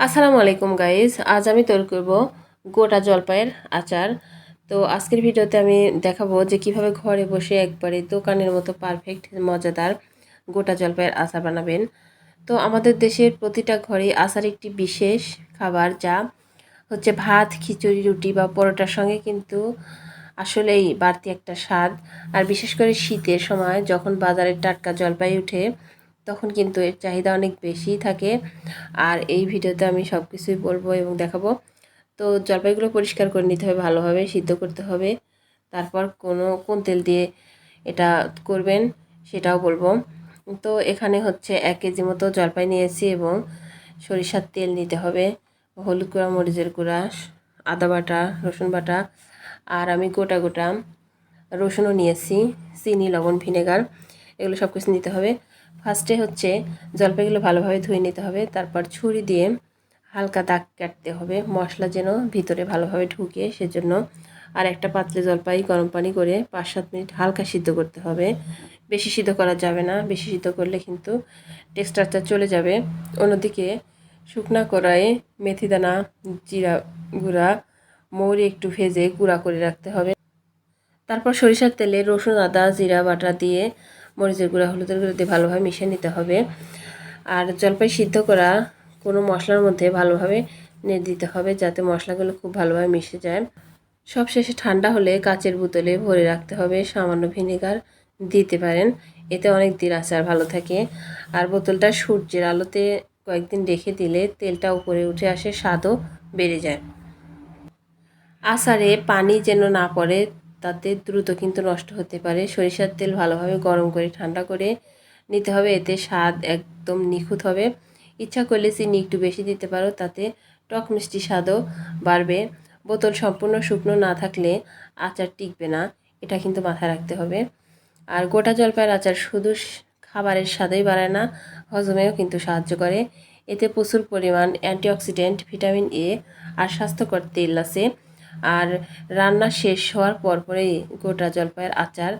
আসসালামু আলাইকুম গাইজ আজ আমি তৈরি করব গোটা জলপাইয়ের আচার। তো আজকের ভিডিওতে আমি দেখাবো যে কীভাবে ঘরে বসে একবারে দোকানের মতো পারফেক্ট মজাদার গোটা জলপাইয়ের আচার বানাবেন। তো আমাদের দেশের প্রতিটা ঘরে আচার একটি বিশেষ খাবার, যা হচ্ছে ভাত, খিচুড়ি, রুটি বা পরোটার সঙ্গে কিন্তু আসলেই বাড়তি একটা স্বাদ। আর বিশেষ করে শীতের সময় যখন বাজারের টাটকা জলপাই উঠে তখন কিন্তু এর চাহিদা অনেক বেশি থাকে। আর এই ভিডিওতে আমি সব কিছুই বলব এবং দেখাবো। তো জলপাইগুলো পরিষ্কার করে নিতে হবে ভালোভাবে, সিদ্ধ করতে হবে। তারপর কোনো, কোন তেল দিয়ে এটা করবেন সেটাও বলব। তো এখানে হচ্ছে এক কেজি মতো জলপাই নিয়েছি এবং সরিষার তেল নিতে হবে, হলুদ গুঁড়া, মরিচের গুঁড়া, আদা বাটা, রসুন বাটা। আর আমি গোটা গোটা রসুনও নিয়েছি, চিনি, লবণ, ভিনেগার, এগুলো সব কিছু নিতে হবে। ফার্স্টে হচ্ছে জলপাইগুলো ভালোভাবে ধুয়ে নিতে হবে, তারপর ছুরি দিয়ে হালকা দাগ কাটতে হবে, মশলা যেন ভিতরে ভালোভাবে ঢুকে, সেজন্য আর একটা পাত্রে জলপাই গরম পানি করে পাঁচ সাত মিনিট হালকা সিদ্ধ করতে হবে। বেশি সিদ্ধ করা যাবে না, বেশি সিদ্ধ করলে কিন্তু টেক্সচারটা চলে যাবে। অন্যদিকে শুকনা কড়াইয়ে মেথি দানা, জিরা গুঁড়া, মৌরি একটু ভেজে গুঁড়া করে রাখতে হবে। তারপর সরিষার তেলে রসুন, আদা, জিরা বাটা দিয়ে মরিচের গুঁড়া, হলুদের গুঁড়ো দিয়ে ভালোভাবে মিশিয়ে নিতে হবে। আর জলপাই সিদ্ধ করা কোনো মশলার মধ্যে ভালোভাবে নেড়ে দিতে হবে যাতে মশলাগুলো খুব ভালোভাবে মিশে যায়। সব শেষে ঠান্ডা হলে কাচের বোতলে ভরে রাখতে হবে, সামান্য ভিনেগার দিতে পারেন। এতে অনেক দিন আচার ভালো থাকে। আর বোতলটা সূর্যের আলোতে কয়েকদিন রেখে দিলে তেলটা উপরে উঠে আসে, স্বাদও বেড়ে যায়। আচারে পানি যেন না পড়ে তাতে দ্রুত কিন্তু নষ্ট হতে পারে। সরিষার তেল ভালোভাবে গরম করে ঠান্ডা করে নিতে হবে। এতে স্বাদ একদম নিখুঁত হবে। ইচ্ছা করলে চিনি একটু বেশি দিতে পারো, তাতে টক মিষ্টি স্বাদও বাড়বে। বোতল সম্পূর্ণ শুকনো না থাকলে আচার টিকবে না, এটা কিন্তু মাথায় রাখতে হবে। আর গোটা জলপাইয়ের আচার শুধু খাবারের স্বাদই বাড়ায় না, হজমেও কিন্তু সাহায্য করে। এতে প্রচুর পরিমাণ অ্যান্টিঅক্সিডেন্ট, ভিটামিন এ আর স্বাস্থ্যকর তেল আছে। আর রান্না শেষ হওয়ার পরপরেই গোটা জলপাইয়ের আচার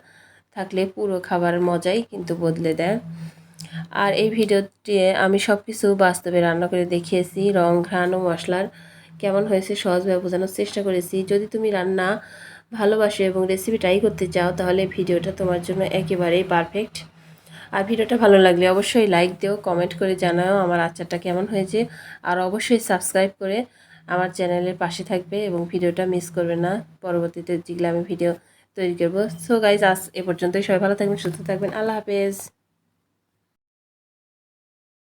থাকলে পুরো খাবারের মজাই কিন্তু বদলে দেয়। আর এই ভিডিওটি আমি সব কিছু বাস্তবে রান্না করে দেখিয়েছি, রং, ঘ্রাণ ও মশলার কেমন হয়েছে সহজভাবে বোঝানোর চেষ্টা করেছি। যদি তুমি রান্না ভালোবাসো এবং রেসিপি ট্রাই করতে চাও, তাহলে ভিডিওটা তোমার জন্য একেবারেই পারফেক্ট আর ভিডিওটা ভালো লাগলে অবশ্যই লাইক দিও কমেন্ট করে জানাও আমার আচারটা কেমন হয়েছে। আর অবশ্যই সাবস্ক্রাইব করে আমার চ্যানেলের পাশে থাকবে এবং ভিডিওটা মিস করবে না। পরবর্তীতে যেগুলো আমি ভিডিও তৈরি করব। সো গাইজ আজ এ পর্যন্তই। সবাই ভালো থাকবেন, সুস্থ থাকবেন। আল্লাহ হাফেজ।